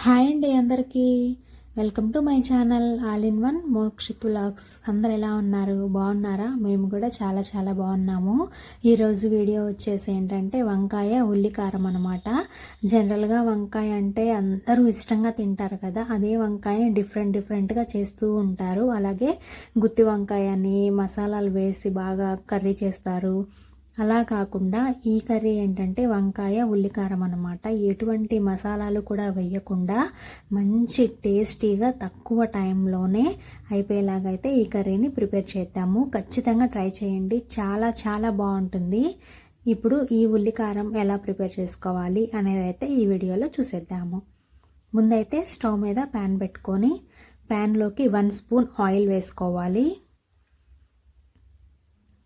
Hi అండి అందరికీ. Welcome to my channel all in one Mokshith vlogs అందరు ఎలా ఉన్నారు? బాగున్నారా? మేము కూడా చాలా చాలా బాగున్నాము. ఈరోజు వీడియో వచ్చేసి ఏంటంటే వంకాయ ఉల్లికారం అనమాట జనరల్గా వంకాయ అంటే అందరూ ఇష్టంగా తింటారు కదా అదే వంకాయని డిఫరెంట్ డిఫరెంట్గా చేస్తూ ఉంటారు. అలాగే గుత్తి వంకాయ అని మసాలాలు వేసి బాగా కర్రీ చేస్తారు. అలా కాకుండా ఈ కర్రీ ఏంటంటే వంకాయ ఉల్లికారం అనమాట ఎటువంటి మసాలాలు కూడా వేయకుండా మంచి టేస్టీగా తక్కువ టైంలోనే అయిపోయేలాగా అయితే ఈ కర్రీని ప్రిపేర్ చేద్దాము. ఖచ్చితంగా ట్రై చేయండి. చాలా చాలా బాగుంటుంది. ఇప్పుడు ఈ ఉల్లికారం ఎలా ప్రిపేర్ చేసుకోవాలి అనేది అయితే ఈ వీడియోలో చూసేద్దాము. ముందైతే స్టవ్ మీద ప్యాన్ పెట్టుకొని ప్యాన్లోకి వన్ స్పూన్ ఆయిల్ వేసుకోవాలి.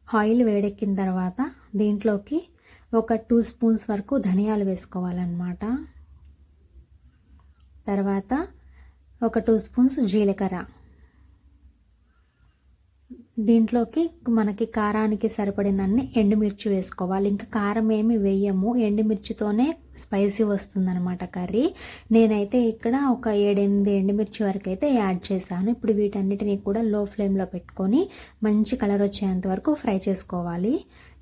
ఆయిల్ వేడెక్కిన తర్వాత దీంట్లోకి ఒక టూ స్పూన్స్ వరకు ధనియాలు వేసుకోవాలన్నమాట. తర్వాత ఒక టూ స్పూన్స్ జీలకర్ర. దీంట్లోకి మనకి కారానికి సరిపడినన్ని ఎండుమిర్చి వేసుకోవాలి. ఇంకా కారం ఏమి వేయము. ఎండుమిర్చితోనే స్పైసీ వస్తుందన్నమాట కర్రీ. నేనైతే ఇక్కడ ఒక ఏడెనిమిది ఎండుమిర్చి వరకు అయితే యాడ్ చేశాను. ఇప్పుడు వీటన్నిటిని కూడా లో ఫ్లేమ్లో పెట్టుకొని మంచి కలర్ వచ్చేంత వరకు ఫ్రై చేసుకోవాలి.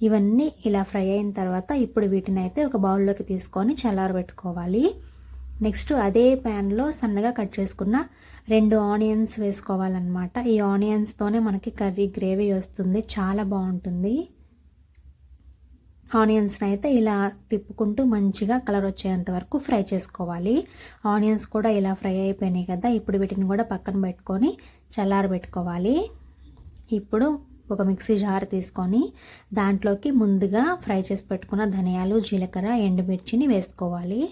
ఇవన్నీ ఇలా ఫ్రై అయిన తర్వాత ఇప్పుడు వీటిని అయితే ఒక బౌల్లోకి తీసుకొని చల్లారబెట్టుకోవాలి. నెక్స్ట్ అదే ప్యాన్లో సన్నగా కట్ చేసుకున్న రెండు ఆనియన్స్ వేసుకోవాలన్నమాట. ఈ ఆనియన్స్తోనే మనకి కర్రీ గ్రేవీ వస్తుంది. చాలా బాగుంటుంది. ఆనియన్స్ని అయితే ఇలా తిప్పుకుంటూ మంచిగా కలర్ వచ్చేంత వరకు ఫ్రై చేసుకోవాలి. ఆనియన్స్ కూడా ఇలా ఫ్రై అయిపోయినాయి కదా ఇప్పుడు వీటిని కూడా పక్కన పెట్టుకొని చల్లారబెట్టుకోవాలి ఇప్పుడు ఒక మిక్సీ జార్ తీసుకొని దాంట్లోకి ముందుగా ఫ్రై చేసి పెట్టుకున్న ధనియాలు జీలకర్ర ఎండుమిర్చిని వేసుకోవాలి.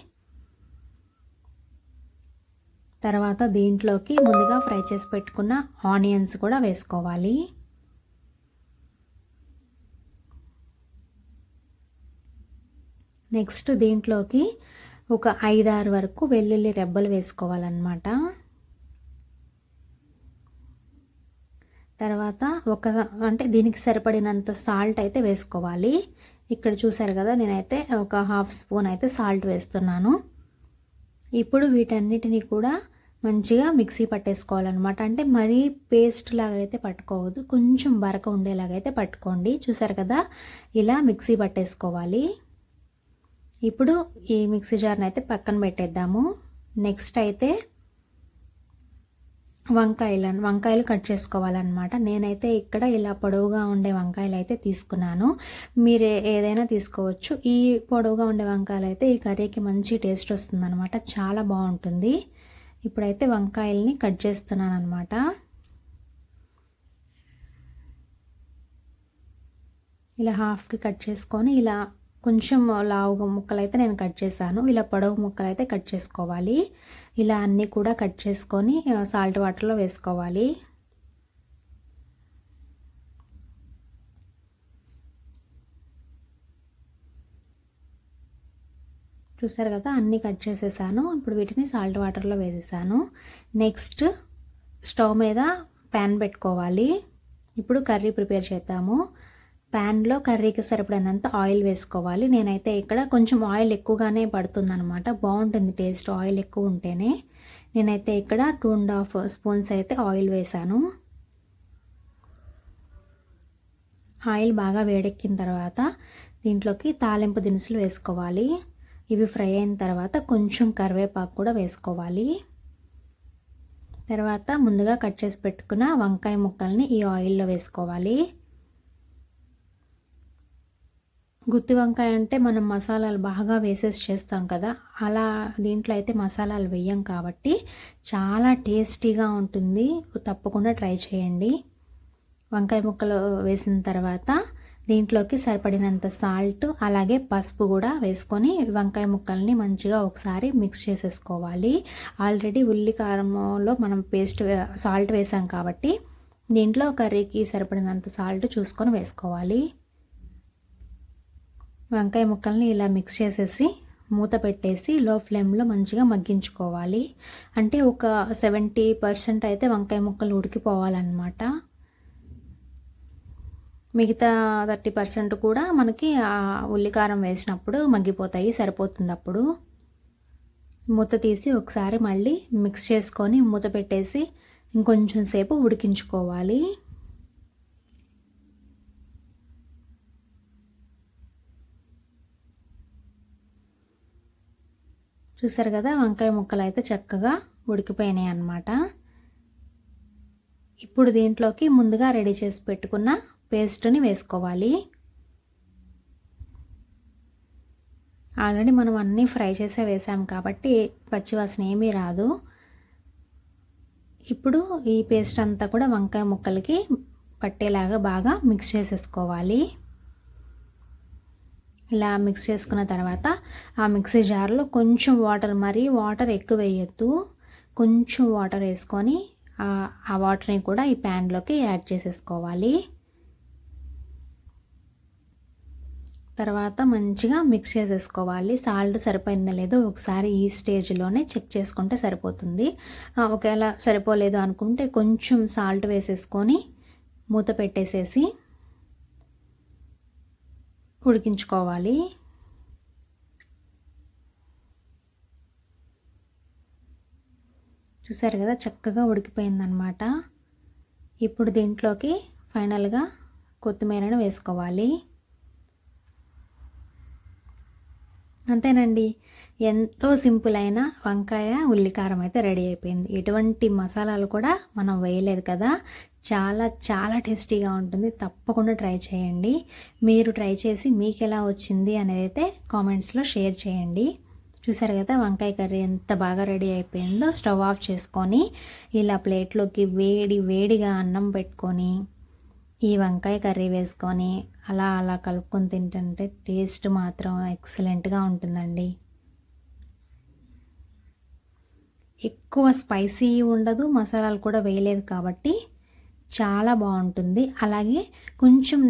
తర్వాత దీంట్లోకి ముందుగా ఫ్రై చేసి పెట్టుకున్న ఆనియన్స్ కూడా వేసుకోవాలి. నెక్స్ట్ దీంట్లోకి ఒక ఐదారు వరకు వెల్లుల్లి రెబ్బలు వేసుకోవాలన్నమాట. తర్వాత ఒక అంటే దీనికి సరిపడినంత సాల్ట్ అయితే వేసుకోవాలి. ఇక్కడ చూసారు కదా నేనైతే ఒక హాఫ్ స్పూన్ అయితే సాల్ట్ వేస్తున్నాను. ఇప్పుడు వీటన్నిటిని కూడా మంచిగా మిక్సీ పట్టేసుకోవాలన్నమాట. అంటే మరీ పేస్ట్ లాగా అయితే పట్టుకోవద్దు. కొంచెం బరక ఉండేలాగైతే పట్టుకోండి. చూసారు కదా? ఇలా మిక్సీ పట్టేసుకోవాలి. ఇప్పుడు ఈ మిక్సీ జార్ని అయితే పక్కన పెట్టేద్దాము. నెక్స్ట్ అయితే వంకాయలు వంకాయలు కట్ చేసుకోవాలన్నమాట. నేనైతే ఇక్కడ ఇలా పొడవుగా ఉండే వంకాయలు అయితే తీసుకున్నాను. మీరు ఏదైనా తీసుకోవచ్చు. ఈ పొడవుగా ఉండే వంకాయలు అయితే ఈ కర్రీకి మంచి టేస్ట్ వస్తుందన్నమాట. చాలా బాగుంటుంది. ఇప్పుడైతే వంకాయల్ని కట్ చేస్తున్నాను అనమాట ఇలా హాఫ్కి కట్ చేసుకొని ఇలా కొంచెం లావుగా ముక్కలు అయితే నేను కట్ చేశాను. ఇలా పొడవు ముక్కలు అయితే కట్ చేసుకోవాలి. ఇలా అన్నీ కూడా కట్ చేసుకొని సాల్ట్ వాటర్లో వేసుకోవాలి. చూసారు కదా అన్నీ కట్ చేసేసాను. ఇప్పుడు వీటిని సాల్ట్ వాటర్లో వేసేసాను. నెక్స్ట్ స్టవ్ మీద ప్యాన్ పెట్టుకోవాలి. ఇప్పుడు కర్రీ ప్రిపేర్ చేద్దాము. ప్యాన్లో కర్రీకి సరిపడినంత ఆయిల్ వేసుకోవాలి. నేనైతే ఇక్కడ కొంచెం ఆయిల్ ఎక్కువగానే పడుతుందనమాట బాగుంటుంది టేస్ట్ ఆయిల్ ఎక్కువ ఉంటేనే. నేనైతే ఇక్కడ టూ అండ్ హాఫ్ స్పూన్స్ అయితే ఆయిల్ వేసాను ఆయిల్ బాగా వేడెక్కిన తర్వాత దీంట్లోకి తాలింపు దినుసులు వేసుకోవాలి. ఇవి ఫ్రై అయిన తర్వాత కొంచెం కరివేపాకు కూడా వేసుకోవాలి. తర్వాత ముందుగా కట్ చేసి పెట్టుకున్న వంకాయ ముక్కల్ని ఈ ఆయిల్లో వేసుకోవాలి. గుత్తి వంకాయ అంటే మనం మసాలాలు బాగా వేసేసి చేస్తాం కదా అలా దీంట్లో అయితే మసాలాలు వేయం కాబట్టి చాలా టేస్టీగా ఉంటుంది. తప్పకుండా ట్రై చేయండి. వంకాయ ముక్కలు వేసిన తర్వాత దీంట్లోకి సరిపడినంత సాల్ట్ అలాగే పసుపు కూడా వేసుకొని వంకాయ ముక్కల్ని మంచిగా ఒకసారి మిక్స్ చేసేసుకోవాలి. ఆల్రెడీ ఉల్లి కారంలో మనం పేస్ట్ సాల్ట్ వేసాం కాబట్టి దీంట్లో కర్రీకి సరిపడినంత సాల్ట్ చూసుకొని వేసుకోవాలి. వంకాయ ముక్కల్ని ఇలా మిక్స్ చేసేసి మూత పెట్టేసి లో ఫ్లేమ్లో మంచిగా మగ్గించుకోవాలి. అంటే ఒక సెవెంటీ పర్సెంట్ అయితే వంకాయ ముక్కలు ఉడికిపోవాలన్నమాట. మిగతా థర్టీ పర్సెంట్ కూడా మనకి ఉల్లికారం వేసినప్పుడు మగ్గిపోతాయి సరిపోతుంది అప్పుడు మూత తీసి ఒకసారి మళ్ళీ మిక్స్ చేసుకొని మూత పెట్టేసి ఇంకొంచెం సేపు ఉడికించుకోవాలి. చూసారు కదా వంకాయ ముక్కలు అయితే చక్కగా ఉడికిపోయినాయి అన్నమాట. ఇప్పుడు దీంట్లోకి ముందుగా రెడీ చేసి పెట్టుకున్న పేస్ట్ని వేసుకోవాలి. ఆల్రెడీ మనం అన్నీ ఫ్రై చేసే వేసాం కాబట్టి పచ్చివాసన ఏమీ రాదు. ఇప్పుడు ఈ పేస్ట్ అంతా కూడా వంకాయ ముక్కలకి పట్టేలాగా బాగా మిక్స్ చేసేసుకోవాలి. ఇలా మిక్స్ చేసుకున్న తర్వాత ఆ మిక్సీ జార్లో కొంచెం వాటర్ మరీ వాటర్ ఎక్కువ వేయొద్దు. కొంచెం వాటర్ వేసుకొని ఆ వాటర్ని కూడా ఈ ప్యాన్లోకి యాడ్ చేసేసుకోవాలి. తర్వాత మంచిగా మిక్స్ చేసేసుకోవాలి. సాల్ట్ సరిపోయిందా లేదో ఒకసారి ఈ స్టేజ్లోనే చెక్ చేసుకుంటే సరిపోతుంది. ఒకవేళ సరిపోలేదు అనుకుంటే కొంచెం సాల్ట్ వేసేసుకొని మూత పెట్టేసేసి ఉడికించుకోవాలి. చూసారు కదా చక్కగా ఉడికిపోయిందనమాట ఇప్పుడు దీంట్లోకి ఫైనల్గా కొత్తిమీరను వేసుకోవాలి. అంతేనండి. ఎంతో సింపుల్ అయిన వంకాయ ఉల్లికారం అయితే రెడీ అయిపోయింది. ఎటువంటి మసాలాలు కూడా మనం వేయలేదు కదా. చాలా చాలా టేస్టీగా ఉంటుంది. తప్పకుండా ట్రై చేయండి. మీరు ట్రై చేసి మీకు ఎలా వచ్చింది అనేది అయితే కామెంట్స్లో షేర్ చేయండి. చూసారు కదా వంకాయ కర్రీ ఎంత బాగా రెడీ అయిపోయిందో. స్టవ్ ఆఫ్ చేసుకొని ఇలా ప్లేట్లోకి వేడి వేడిగా అన్నం పెట్టుకొని ఈ వంకాయ కర్రీ వేసుకొని అలా అలా కలుపుకొని తింటుంటే టేస్ట్ మాత్రం ఎక్సలెంట్గా ఉంటుందండి. ఎక్కువ స్పైసీ ఉండదు మసాలాలు కూడా వేయలేదు కాబట్టి చాలా బాగుంటుంది. అలాగే కొంచెం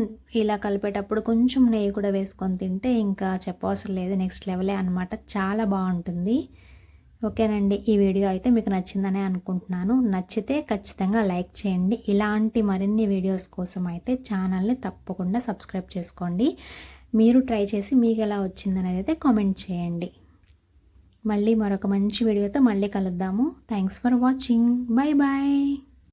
ఇలా కలిపేటప్పుడు కొంచెం నెయ్యి కూడా వేసుకొని తింటే ఇంకా చెప్పవసరం లేదు నెక్స్ట్ లెవెలే అనమాట చాలా బాగుంటుంది. ఓకేనండి ఈ వీడియో అయితే మీకు నచ్చిందనే అనుకుంటున్నాను. నచ్చితే ఖచ్చితంగా లైక్ చేయండి. ఇలాంటి మరిన్ని వీడియోస్ కోసం అయితే ఛానల్ని తప్పకుండా సబ్స్క్రైబ్ చేసుకోండి. మీరు ట్రై చేసి మీకు ఎలా వచ్చిందనేది అయితే కామెంట్ చేయండి. మళ్ళీ మరొక మంచి వీడియోతో మళ్ళీ కలుద్దాము. Thanks for watching bye bye